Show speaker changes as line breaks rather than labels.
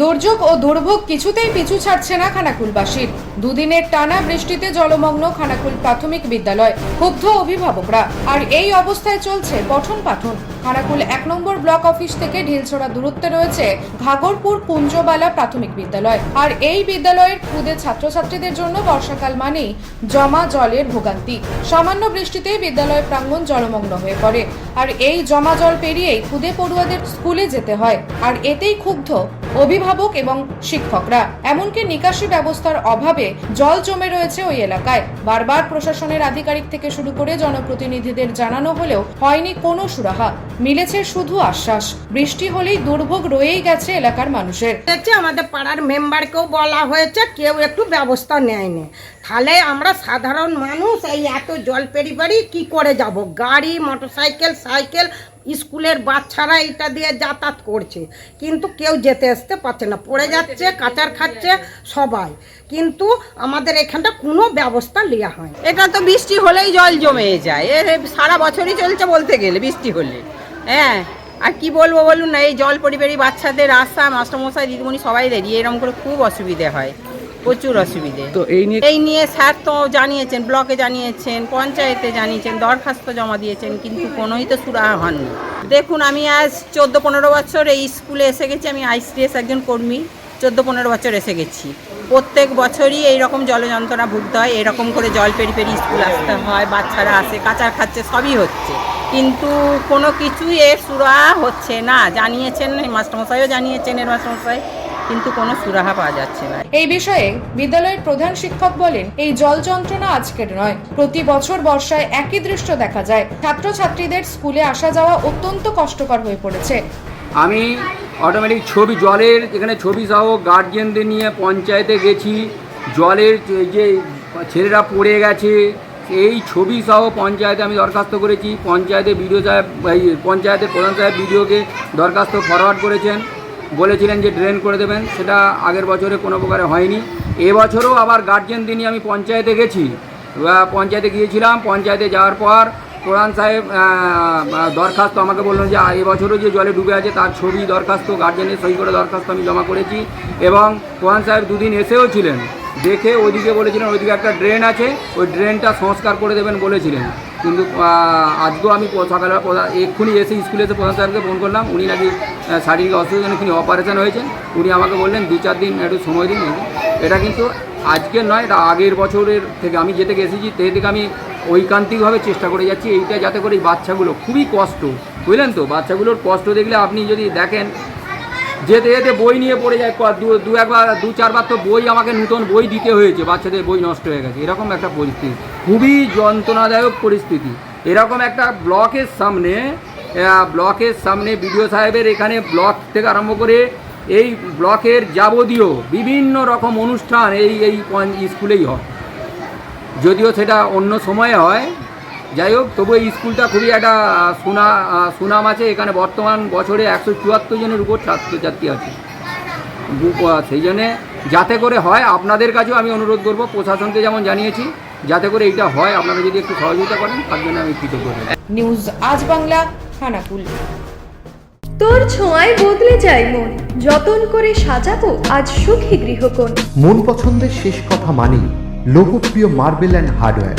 দুর্যোগ ও দুর্ভোগ কিছুতেই পিছু ছাড়ছে না খানাকুলবাসীর। দুদিনের টানা বৃষ্টিতে জলমগ্ন খানাকুল প্রাথমিক বিদ্যালয়, ক্ষুব্ধ অভিভাবকরা। আর এই অবস্থায় চলছে পঠন পাঠন। খানাকুল এক নম্বর ব্লক অফিস থেকে ঢিলছড়া দূরত্বে রয়েছে ঘাগরপুর কুঞ্জবালা প্রাথমিক বিদ্যালয়। আর এই বিদ্যালয়ের খুদে ছাত্রছাত্রীদের জন্য বর্ষাকাল মানেই জমা জলের ভোগান্তি। সামান্য বৃষ্টিতেই বিদ্যালয় প্রাঙ্গণ জলমগ্ন হয়ে পড়ে। আর এই জমা জল পেরিয়েই খুদে পড়ুয়াদের স্কুলে যেতে হয়। আর এতেই ক্ষুব্ধ অভিভাবক এবং শিক্ষকরা। এমনকি নিকাশি ব্যবস্থার অভাবে জল জমে রয়েছে ওই এলাকায়। বারবার প্রশাসনের আধিকারিক থেকে শুরু করে জনপ্রতিনিধিদের জানানো হলেও হয়নি কোনো সুরাহা। মিলেছে শুধু আশ্বাস। বৃষ্টি হলেই দুর্ভোগ রয়েই গেছে এলাকার মানুষের।
আমাদের পাড়ার মেম্বারকেও বলা হয়েছে কেউ একটু ব্যবস্থা নেয়নি। তাহলে আমরা সাধারণ মানুষ এই এত জল পেরি পেরি কী করে যাব? গাড়ি মোটরসাইকেল সাইকেল স্কুলের বাচ্চারা এটা দিয়ে যাতায়াত করছে। কিন্তু কেউ যেতে আসতে পারছে না। পড়ে যাচ্ছে কাচার খাচ্ছে সবাই। কিন্তু আমাদের এখানটা কোনো ব্যবস্থা নেওয়া হয়
এটা তো বৃষ্টি হলেই জল জমে যায়। এ সারা বছরই চলছে বলতে গেলে বৃষ্টি হলে। হ্যাঁ আর কি বলব বলুন না এই জল পরিবারী বাচ্চাদের রাস্তা মাস্টারমশাই দিদিমণি সবাই দেরিয়ে এরকম করে খুব অসুবিধে হয় প্রচুর অসুবিধে।
তো এই নিয়ে
এই নিয়ে স্যার তো জানিয়েছেন ব্লকে জানিয়েছেন পঞ্চায়েতে জানিয়েছেন দরখাস্ত জমা দিয়েছেন কিন্তু কোনোই তো সুরাহা হননি। দেখুন আমি আজ চোদ্দ পনেরো বছর এই স্কুলে এসে গেছি আমি আইসিএস একজন কর্মী চোদ্দ পনেরো বছর এসে গেছি। প্রত্যেক বছরই এই এইরকম জলযন্ত্রণা ভুগতে হয় এরকম করে জল পেরি পেরি স্কুল আসতে হয় বাচ্চারা আসে কাচার খাচ্ছে সবই হচ্ছে। কিন্তু কোনো কিছুই এর সুরাহা হচ্ছে না। জানিয়েছেন মাস্টারমশাইও জানিয়েছেন এর মাস্টারমশাই কিন্তু কোনো সুরাহা পাওয়া যাচ্ছে না।
এই বিষয়ে বিদ্যালয়ের প্রধান শিক্ষক বলেন এই জল যন্ত্রণা আজকের নয় প্রতি বছর বর্ষায় একই দৃশ্য দেখা যায়। ছাত্রছাত্রীদের স্কুলে আসা যাওয়া অত্যন্ত কষ্টকর হয়ে পড়েছে।
আমি অটোমেটিক ছবি জলের যেখানে ছবি সহ গার্জিয়ানদের নিয়ে পঞ্চায়েতে গেছি। জলের যে- যে ছেলেরা পড়ে গেছে এই ছবি সহ পঞ্চায়েতে আমি দরখাস্ত করেছি। পঞ্চায়েতে বিডিও সাহেব পঞ্চায়েতের প্রধান সাহেব বিডিওকে দরখাস্ত ফরওয়ার্ড করেছেন। বলেছিলেন যে ড্রেন করে দেবেন। সেটা আগের বছরে কোনো প্রকারে হয়নি। এবছরও আবার গার্জেন নিয়ে আমি পঞ্চায়েতে গেছি। পঞ্চায়েতে গিয়েছিলাম। পঞ্চায়েতে যাওয়ার পর প্রধান সাহেব দরখাস্ত আমাকে বললেন যে এবছরও যে জলে ডুবে আছে, তার ছবি দরখাস্ত গার্জেনের সই করে দরখাস্ত আমি জমা করেছি। এবং প্রধান সাহেব দুদিন এসেও ছিলেন। দেখে ওইদিকে বলেছিলেন, ওইদিকে একটা ড্রেন আছে, ওই ড্রেনটা সংস্কার করে দেবেন বলেছিলেন। কিন্তু আজকেও আমি প্রধান এক্ষুনি এসে স্কুলে এসে প্রধান সাহেবকে ফোন করলাম, উনি নাকি শারীরিক অসুবিধা তিনি অপারেশন হয়েছেন। উনি আমাকে বললেন, দু চার দিন, একটু সময় দিন এটা কিন্তু আজকে নয়, এটা আগের বছরের থেকে আমি যে থেকে এসেছি তে থেকে আমি ঐকান্তিকভাবে চেষ্টা করে যাচ্ছি, এইটা যাতে করে এই বাচ্চাগুলো, খুবই কষ্ট, বুঝলেন তো? বাচ্চাগুলোর কষ্ট দেখলে আপনি যদি দেখেন যেতে যেতে বই নিয়ে পড়ে যায় দু একবার, দু চারবার তো বই আমাকে নতুন বই দিতে হয়েছে, বাচ্চাদের বই নষ্ট হয়ে গেছে। এরকম একটা পরিস্থিতি, খুবই যন্ত্রণাদায়ক পরিস্থিতি। এরকম একটা ব্লকের সামনে ব্লকের সামনে বিডিও সাহেবের এখানে ব্লক থেকে আরম্ভ করে এই ব্লকের যাবতীয় বিভিন্ন রকম অনুষ্ঠান এই এই স্কুলেই হয়। যদিও সেটা অন্য সময়ে হয় যাই হোক তবু এই স্কুলটা খুবই একটা সুনা সুনাম আছে। এখানে বর্তমান বছরে একশো চুয়াত্তর জনের উপর ছাত্রছাত্রী আছে। সেই জন্যে যাতে করে হয় আপনাদের কাছেও আমি অনুরোধ করব প্রশাসনকে যেমন জানিয়েছি যাতে করে এইটা হয় আপনারা যদি একটু সহযোগিতা করেন তার জন্য আমি কৃতজ্ঞ।
নিউজ আজ বাংলা খানাকুল।
তোর ছোঁয়ায় বদলে যায় মন যতন করে সাজাবো আজ সুখী গৃহকোণ।
মন পছন্দের শেষ কথা মানি লোকপ্রিয় মার্বেল অ্যান্ড হার্ডওয়্যার।